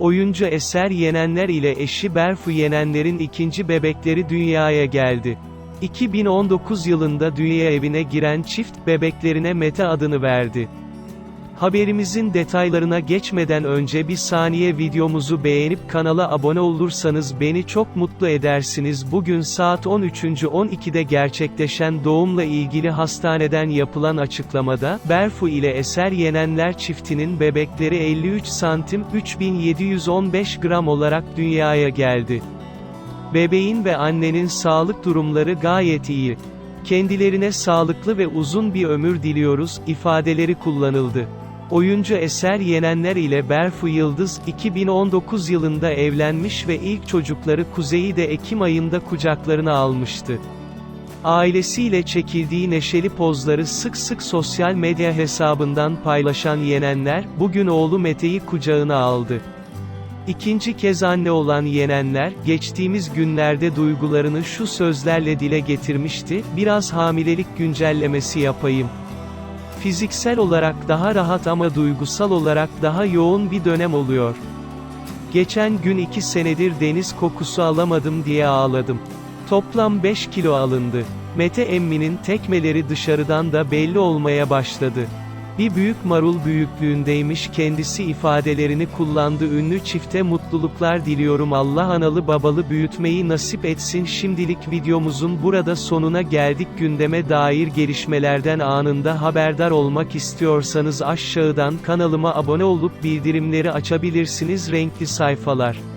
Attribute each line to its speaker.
Speaker 1: Oyuncu Eser Yenenler ile eşi Berfu Yenenler'in ikinci bebekleri dünyaya geldi. 2019 yılında dünya evine giren çift, bebeklerine Mete adını verdi. Haberimizin detaylarına geçmeden önce bir saniye videomuzu beğenip kanala abone olursanız beni çok mutlu edersiniz. Bugün saat 13.12'de gerçekleşen doğumla ilgili hastaneden yapılan açıklamada, Berfu ile Eser Yenenler çiftinin bebekleri 53 santim 3715 gram olarak dünyaya geldi. Bebeğin ve annenin sağlık durumları gayet iyi. Kendilerine sağlıklı ve uzun bir ömür diliyoruz, ifadeleri kullanıldı. Oyuncu Eser Yenenler ile Berfu Yıldız, 2019 yılında evlenmiş ve ilk çocukları Kuzey'i de Ekim ayında kucaklarına almıştı. Ailesiyle çekildiği neşeli pozları sık sık sosyal medya hesabından paylaşan Yenenler, bugün oğlu Mete'yi kucağına aldı. İkinci kez anne olan Yenenler, geçtiğimiz günlerde duygularını şu sözlerle dile getirmişti, biraz hamilelik güncellemesi yapayım. Fiziksel olarak daha rahat ama duygusal olarak daha yoğun bir dönem oluyor. Geçen gün iki senedir deniz kokusu alamadım diye ağladım. Toplam 5 kilo alındı. Mete emminin tekmeleri dışarıdan da belli olmaya başladı. Bir büyük marul büyüklüğündeymiş kendisi ifadelerini kullandı ünlü çifte mutluluklar diliyorum. Allah analı babalı büyütmeyi nasip etsin. Şimdilik videomuzun burada sonuna geldik. Gündeme dair gelişmelerden anında haberdar olmak istiyorsanız aşağıdan kanalıma abone olup bildirimleri açabilirsiniz. Renkli sayfalar